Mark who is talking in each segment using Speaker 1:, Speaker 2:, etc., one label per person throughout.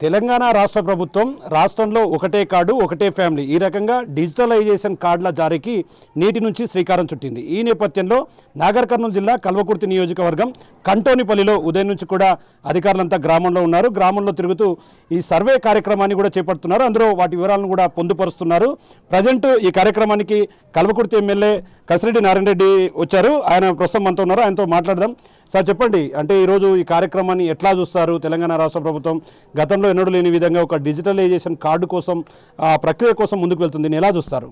Speaker 1: తెలంగాణ రాష్ట్ర ప్రభుత్వం రాష్ట్రంలో ఒకటే కార్డు ఒకటే ఫ్యామిలీ. ఈ రకంగా డిజిటలైజేషన్ కార్డుల జారీకి నేటి నుంచి శ్రీకారం చుట్టింది. ఈ నేపథ్యంలో నాగర్ కర్నూలు జిల్లా కల్వకుర్తి నియోజకవర్గం కంటోనిపల్లిలో ఉదయం నుంచి కూడా అధికారులంతా గ్రామంలో ఉన్నారు. గ్రామంలో తిరుగుతూ ఈ సర్వే కార్యక్రమాన్ని కూడా చేపడుతున్నారు. అందులో వాటి వివరాలను కూడా పొందుపరుస్తున్నారు. ప్రజెంట్ ఈ కార్యక్రమానికి కల్వకుర్తి ఎమ్మెల్యే కసిరెడ్డి నారాయణ రెడ్డి వచ్చారు. ఆయన ప్రస్తుతం మనతో ఉన్నారు. ఆయనతో మాట్లాడదాం. సార్ చెప్పండి. అంటే ఈరోజు ఈ కార్యక్రమాన్ని ఎట్లా చూస్తారు? తెలంగాణ రాష్ట్ర ప్రభుత్వం గతంలో ఎన్నడూ లేని విధంగా ఒక డిజిటలైజేషన్ కార్డు కోసం ఆ ప్రక్రియ కోసం ముందుకు వెళ్తుంది. ఎలా చూస్తారు?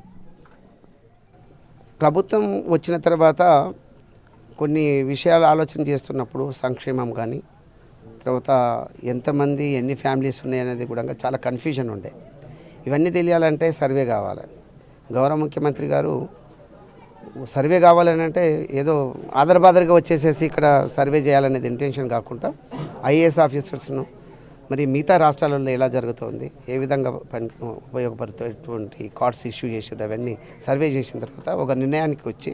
Speaker 2: ప్రభుత్వం వచ్చిన తర్వాత కొన్ని విషయాలు ఆలోచన చేస్తున్నప్పుడు సంక్షేమం కానీ తర్వాత ఎంతమంది ఎన్ని ఫ్యామిలీస్ ఉన్నాయి అనేది కూడా చాలా కన్ఫ్యూజన్ ఉండే. ఇవన్నీ తెలియాలంటే సర్వే కావాలి. గౌరవ ముఖ్యమంత్రి గారు సర్వే కావాలని అంటే ఏదో ఆదరబాదరగా వచ్చేసేసి ఇక్కడ సర్వే చేయాలనేది ఇంటెన్షన్ కాకుండా ఐఏఎస్ ఆఫీసర్స్ను మరి మిగతా రాష్ట్రాలలో ఎలా జరుగుతోంది ఏ విధంగా పని ఉపయోగపడుతున్నటువంటి కార్డ్స్ ఇష్యూ చేసారు అవన్నీ సర్వే చేసిన తర్వాత ఒక నిర్ణయానికి వచ్చి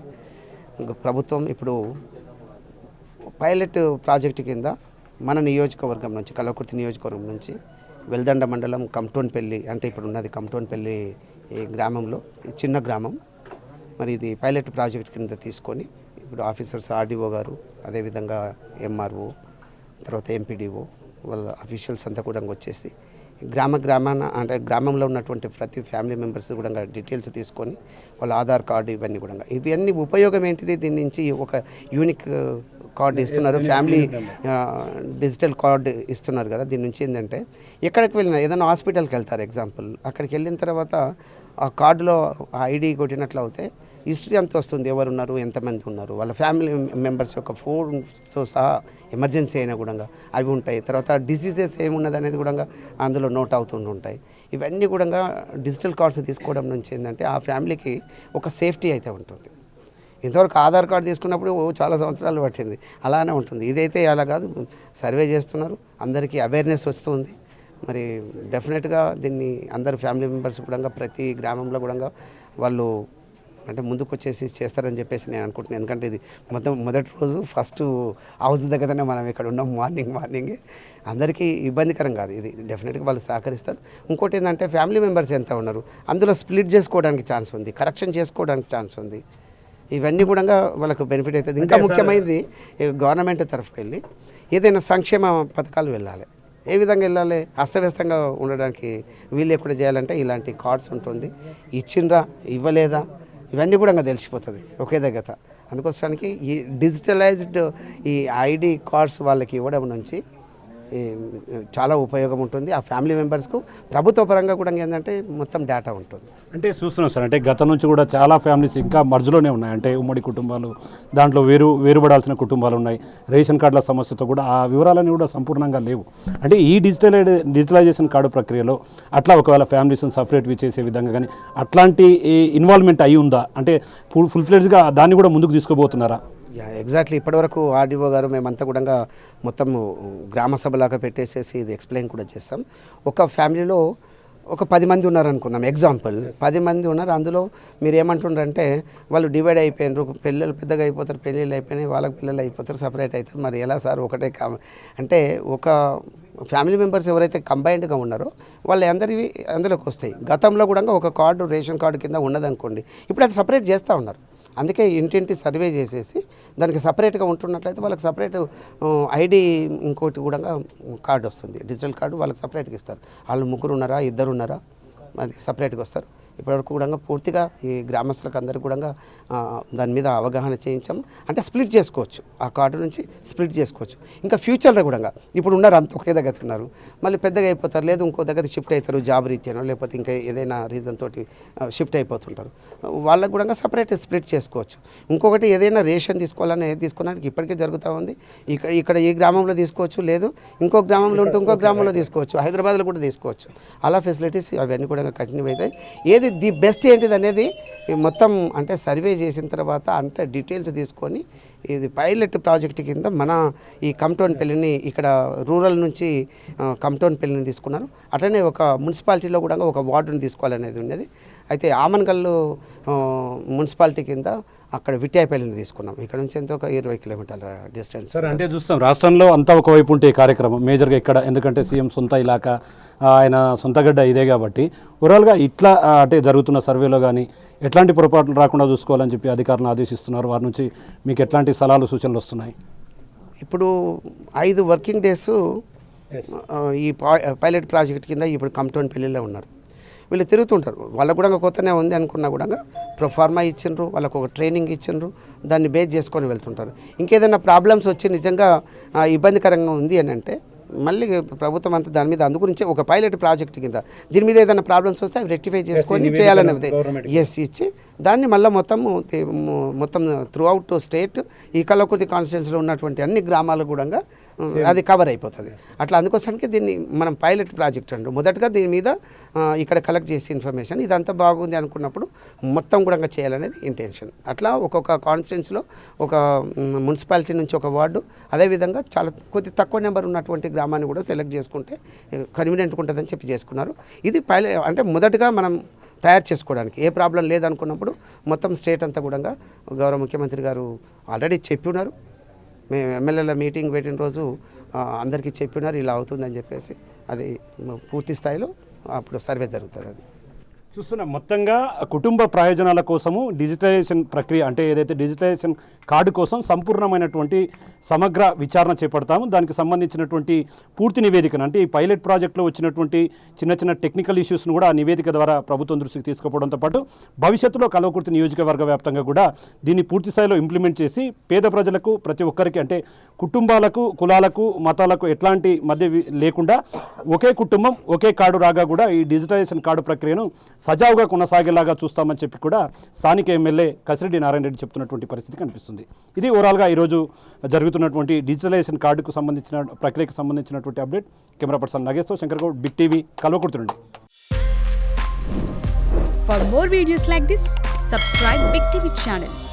Speaker 2: ప్రభుత్వం ఇప్పుడు పైలట్ ప్రాజెక్టు కింద మన నియోజకవర్గం నుంచి కలకుర్తి నియోజకవర్గం నుంచి వెల్దండ మండలం కమ్టోన్పల్లి అంటే ఇప్పుడు ఉన్నది కమ్టోన్పల్లి ఈ గ్రామంలో చిన్న గ్రామం. మరి ఇది పైలట్ ప్రాజెక్ట్ కింద తీసుకొని ఇప్పుడు ఆఫీసర్స్ ఆర్డీఓ గారు అదేవిధంగా ఎంఆర్ఓ తర్వాత ఎంపీడీఓ వాళ్ళ అఫీషియల్స్ అంతా కూడా వచ్చేసి గ్రామ గ్రామాన అంటే గ్రామంలో ఉన్నటువంటి ప్రతి ఫ్యామిలీ మెంబర్స్ కూడా డీటెయిల్స్ తీసుకొని వాళ్ళ ఆధార్ కార్డు ఇవన్నీ కూడా. ఇవన్నీ ఉపయోగం ఏంటిది? దీని నుంచి ఒక యూనిక్ కార్డు ఇస్తున్నారు. ఫ్యామిలీ డిజిటల్ కార్డు ఇస్తున్నారు కదా దీని నుంచి ఏంటంటే ఎక్కడికి వెళ్ళినా ఏదైనా హాస్పిటల్కి వెళ్తారు ఎగ్జాంపుల్ అక్కడికి వెళ్ళిన తర్వాత ఆ కార్డులో ఐడి కొట్టినట్లు అవుతే హిస్టరీ అంత వస్తుంది. ఎవరు ఉన్నారు ఎంతమంది ఉన్నారు. వాళ్ళ ఫ్యామిలీ మెంబర్స్ యొక్క ఫోన్తో సహా ఎమర్జెన్సీ అయినా కూడా అవి ఉంటాయి. తర్వాత డిసీజెస్ ఏమున్నది అనేది కూడా అందులో నోట్ అవుతుంటూ ఉంటాయి. ఇవన్నీ కూడా డిజిటల్ కార్డ్స్ తీసుకోవడం నుంచి ఏంటంటే ఆ ఫ్యామిలీకి ఒక సేఫ్టీ అయితే ఉంటుంది. ఇంతవరకు ఆధార్ కార్డు తీసుకున్నప్పుడు ఓ చాలా సంవత్సరాలు పట్టింది. అలానే ఉంటుంది. ఇదైతే అలా కాదు. సర్వే చేస్తున్నారు. అందరికీ అవేర్నెస్ వస్తుంది. మరి డెఫినెట్గా దీన్ని అందరు ఫ్యామిలీ మెంబర్స్ కూడా ప్రతి గ్రామంలో కూడా వాళ్ళు అంటే ముందుకు వచ్చేసి చేస్తారని చెప్పేసి నేను అనుకుంటున్నాను. ఎందుకంటే ఇది మొత్తం మొదటి రోజు ఫస్ట్ హౌస్ దగ్గరనే మనం ఇక్కడ ఉన్నాం. మార్నింగ్ మార్నింగే. అందరికీ ఇబ్బందికరం కాదు. ఇది డెఫినెట్గా వాళ్ళు సహకరిస్తారు. ఇంకోటి ఏంటంటే ఫ్యామిలీ మెంబర్స్ ఎంత ఉన్నారు? అందులో స్ప్లిట్ చేసుకోవడానికి ఛాన్స్ ఉంది. కరెక్షన్ చేసుకోవడానికి ఛాన్స్ ఉంది. ఇవన్నీ కూడా వాళ్ళకు బెనిఫిట్ అవుతుంది. ఇంకా ముఖ్యమైనది గవర్నమెంట్ తరఫుకి వెళ్ళి ఏదైనా సంక్షేమ పథకాలు వెళ్ళాలి. ఏ విధంగా వెళ్ళాలి? అస్తవ్యస్తంగా ఉండడానికి వీళ్ళు ఎక్కడ చేయాలంటే ఇలాంటి కార్డ్స్ ఉంటుంది. ఇచ్చిండ్రా ఇవ్వలేదా? ఇవన్నీ కూడా ఇంకా తెలిసిపోతుంది ఒకే దగ్గర. అందుకోసానికి ఈ డిజిటలైజ్డ్ ఈ ఐడి కార్డ్స్ వాళ్ళకి ఇవ్వడం నుంచి చాలా ఉపయోగం ఉంటుంది. ఆ ఫ్యామిలీ మెంబర్స్కు ప్రభుత్వ పరంగా కూడా ఏంటంటే మొత్తం డేటా ఉంటుంది.
Speaker 1: అంటే చూస్తున్నాం సార్ అంటే గతం నుంచి కూడా చాలా ఫ్యామిలీస్ ఇంకా మర్జులోనే ఉన్నాయి. అంటే ఉమ్మడి కుటుంబాలు దాంట్లో వేరు వేరుపడాల్సిన కుటుంబాలు ఉన్నాయి. రేషన్ కార్డుల సమస్యతో కూడా ఆ వివరాలన్నీ కూడా సంపూర్ణంగా లేవు. అంటే ఈ డిజిటల్ డిజిటలైజేషన్ కార్డు ప్రక్రియలో అట్లా ఒకవేళ ఫ్యామిలీస్ని సపరేట్వి చేసే విధంగా కానీ అట్లాంటి ఇన్వాల్వ్మెంట్ అయి ఉందా? అంటే ఫుల్ ఫుల్ ఫ్లెడ్జ్గా దాన్ని కూడా ముందుకు తీసుకోబోతున్నారా
Speaker 2: యా ఎగ్జాక్ట్లీ ఇప్పటివరకు ఆర్డీఓ గారు మేమంతా కూడా మొత్తం గ్రామ సభలాగా పెట్టేసేసి ఇది ఎక్స్ప్లెయిన్ కూడా చేస్తాం. ఒక ఫ్యామిలీలో ఒక పది మంది ఉన్నారు అనుకుందాం ఎగ్జాంపుల్ పది మంది ఉన్నారు. అందులో మీరు ఏమంటుండ్రంటే వాళ్ళు డివైడ్ అయిపోయినారు. పిల్లలు పెద్దగా అయిపోతారు పెళ్ళిళ్ళు అయిపోయినాయి. వాళ్ళకి పిల్లలు అయిపోతారు సపరేట్ అవుతారు. మరి ఎలా సార్? ఒకటే కా అంటే ఒక ఫ్యామిలీ మెంబర్స్ ఎవరైతే కంబైన్డ్గా ఉన్నారో వాళ్ళు అందరివి అందులోకి వస్తాయి. గతంలో కూడా ఒక కార్డు రేషన్ కార్డు కింద ఉన్నదనుకోండి. ఇప్పుడు అది సపరేట్ చేస్తూ ఉన్నారు. అందుకే ఇంటింటి సర్వే చేసేసి దానికి సపరేట్గా ఉంటున్నట్లయితే వాళ్ళకి సపరేట్ ఐడి ఇంకోటి కూడా కార్డు వస్తుంది. డిజిటల్ కార్డు వాళ్ళకి సపరేట్గా ఇస్తారు. వాళ్ళు ముగ్గురు ఉన్నారా ఇద్దరు ఉన్నారా అది సపరేట్గా వస్తారు. ఇప్పటివరకు కూడా పూర్తిగా ఈ గ్రామస్తులకు అందరికీ కూడా దాని మీద అవగాహన చేయించాం. అంటే స్ప్లిట్ చేసుకోవచ్చు. ఆ కార్డు నుంచి స్ప్లిట్ చేసుకోవచ్చు. ఇంకా ఫ్యూచర్లో కూడా ఇప్పుడు ఉన్నారు అంత ఒకే దగ్గర ఉన్నారు. మళ్ళీ పెద్దగా అయిపోతారు లేదు ఇంకో దగ్గర షిఫ్ట్ అవుతారు జాబ్ రీత్యానో లేకపోతే ఇంకా ఏదైనా రీజన్ తోటి షిఫ్ట్ అయిపోతుంటారు. వాళ్ళకు కూడా సపరేట్ స్ప్లిట్ చేసుకోవచ్చు. ఇంకొకటి ఏదైనా రేషన్ తీసుకోవాలని ఏది తీసుకోవడానికి ఇప్పటికే జరుగుతూ ఉంది. ఇక్కడ ఇక్కడ ఈ గ్రామంలో తీసుకోవచ్చు? లేదు. ఇంకో గ్రామంలో ఉంటే ఇంకో గ్రామంలో తీసుకోవచ్చు. హైదరాబాద్లో కూడా తీసుకోవచ్చు. అలా ఫెసిలిటీస్ అవన్నీ కూడా కంటిన్యూ అవుతాయి. ఏది ది బెస్ట్ ఏంటిది అనేది మొత్తం అంటే సర్వే చేసిన తర్వాత అంటే డీటెయిల్స్ తీసుకొని ఇది పైలట్ ప్రాజెక్ట్ కింద మన ఈ కమ్టౌన్ పెళ్ళిని ఇక్కడ రూరల్ నుంచి కమ్టౌన్ పెళ్ళిని తీసుకున్నారు. అట్లనే ఒక మున్సిపాలిటీలో కూడా ఒక వార్డుని తీసుకోవాలనేది ఉన్నది అయితే ఆమన్గల్లు మున్సిపాలిటీ కింద అక్కడ విట్యాయపల్లిని తీసుకున్నాం. ఇక్కడ నుంచి ఎంత ఒక ఇరవై కిలోమీటర్ల డిస్టెన్స్
Speaker 1: సార్ అంటే చూస్తాం రాష్ట్రంలో అంతా ఒకవైపు ఉంటే కార్యక్రమం మేజర్గా ఇక్కడ ఎందుకంటే సీఎం సొంత ఇలాకా ఆయన సొంత గడ్డ ఇదే కాబట్టి. ఓవరాల్గా ఇట్లా అంటే జరుగుతున్న సర్వేలో కానీ ఎట్లాంటి పొరపాట్లు రాకుండా చూసుకోవాలని చెప్పి అధికారులను ఆదేశిస్తున్నారు. వారి నుంచి మీకు ఎట్లాంటి సలహాలు సూచనలు వస్తున్నాయి?
Speaker 2: ఇప్పుడు ఐదు వర్కింగ్ డేస్ ఈ పైలట్ ప్రాజెక్ట్ కింద ఇప్పుడు కమ్టోన్ పెళ్ళిలో ఉన్నారు. వీళ్ళు తిరుగుతుంటారు. వాళ్ళకు కూడా కొత్తనే ఉంది అనుకున్నా కూడా ప్రొఫార్మా ఇచ్చిండ్రు వాళ్ళకు ఒక ట్రైనింగ్ ఇచ్చిండ్రు దాన్ని బేస్ చేసుకొని వెళ్తుంటారు. ఇంకేదైనా ప్రాబ్లమ్స్ వచ్చి నిజంగా ఇబ్బందికరంగా ఉంది అని అంటే మళ్ళీ ప్రభుత్వం అంతా దాని మీద అందు గురించి ఒక పైలట్ ప్రాజెక్ట్ కింద దీని మీద ఏదైనా ప్రాబ్లమ్స్ వస్తే అవి రెక్టిఫై చేసుకొని చేయాలనేది ఎస్ ఇచ్చి దాన్ని మళ్ళీ మొత్తం మొత్తం త్రూ అవుట్ స్టేట్ ఈ కల్లకుర్తి కాన్స్టిట్యున్సీలో ఉన్నటువంటి అన్ని గ్రామాలు కూడా అది కవర్ అయిపోతుంది. అట్లా అందుకోసానికి దీన్ని మనం పైలట్ ప్రాజెక్ట్ అంటారు మొదటగా దీని మీద ఇక్కడ కలెక్ట్ చేసి ఇన్ఫర్మేషన్ ఇదంతా బాగుంది అనుకున్నప్పుడు మొత్తం కూడా చేయాలనేది ఇంటెన్షన్ అట్లా ఒక్కొక్క కాన్స్టిట్యున్సీలో ఒక మున్సిపాలిటీ నుంచి ఒక వార్డు అదేవిధంగా చాలా కొద్ది తక్కువ నెంబర్ ఉన్నటువంటి గ్రామాన్ని కూడా సెలెక్ట్ చేసుకుంటే కన్వీనియంట్గా ఉంటుందని చెప్పి చేసుకున్నారు. ఇది పైలట్ అంటే మొదటగా మనం తయారు చేసుకోవడానికి. ఏ ప్రాబ్లం లేదనుకున్నప్పుడు మొత్తం స్టేట్ అంతా కూడా గౌరవ ముఖ్యమంత్రి గారు ఆల్రెడీ చెప్పి ఉన్నారు. మేము ఎమ్మెల్యేల మీటింగ్ పెట్టిన రోజు అందరికీ చెప్పినారు ఇలా అవుతుందని చెప్పేసి అది పూర్తి స్థాయిలో అప్పుడు సర్వే జరుగుతుంది అది.
Speaker 1: చూస్తున్నాం మొత్తంగా కుటుంబ ప్రయోజనాల కోసము డిజిటలైజేషన్ ప్రక్రియ అంటే ఏదైతే డిజిటలైజేషన్ కార్డు కోసం సంపూర్ణమైనటువంటి సమగ్ర విచారణ చేపడతాము. దానికి సంబంధించినటువంటి పూర్తి నివేదికను అంటే ఈ పైలట్ ప్రాజెక్టులో వచ్చినటువంటి చిన్న చిన్న టెక్నికల్ ఇష్యూస్ను కూడా ఆ నివేదిక ద్వారా ప్రభుత్వం దృష్టికి తీసుకుపోవడంతో పాటు భవిష్యత్తులో కలవకుర్తి నియోజకవర్గ వ్యాప్తంగా కూడా దీన్ని పూర్తి స్థాయిలో ఇంప్లిమెంట్ చేసి పేద ప్రజలకు ప్రతి ఒక్కరికి అంటే కుటుంబాలకు కులాలకు మతాలకు ఎట్లాంటి మధ్య లేకుండా ఒకే కుటుంబం ఒకే కార్డు రాగా కూడా ఈ డిజిటలైజేషన్ కార్డు ప్రక్రియను సజావుగా కొనసాగేలాగా చూస్తామని చెప్పి కూడా స్థానిక ఎమ్మెల్యే కసిరెడ్డి నారాయణ రెడ్డి చెప్తున్నటువంటి పరిస్థితి కనిపిస్తుంది. ఇది ఓవరాల్గా ఈరోజు జరుగుతున్నటువంటి డిజిటలైజేషన్ కార్డుకు సంబంధించిన ప్రక్రియకు సంబంధించినటువంటి update. Camera person నగేష్తో Shankar Goud big TV Kalwakurthy for
Speaker 3: For more videos like this, subscribe Big TV channel.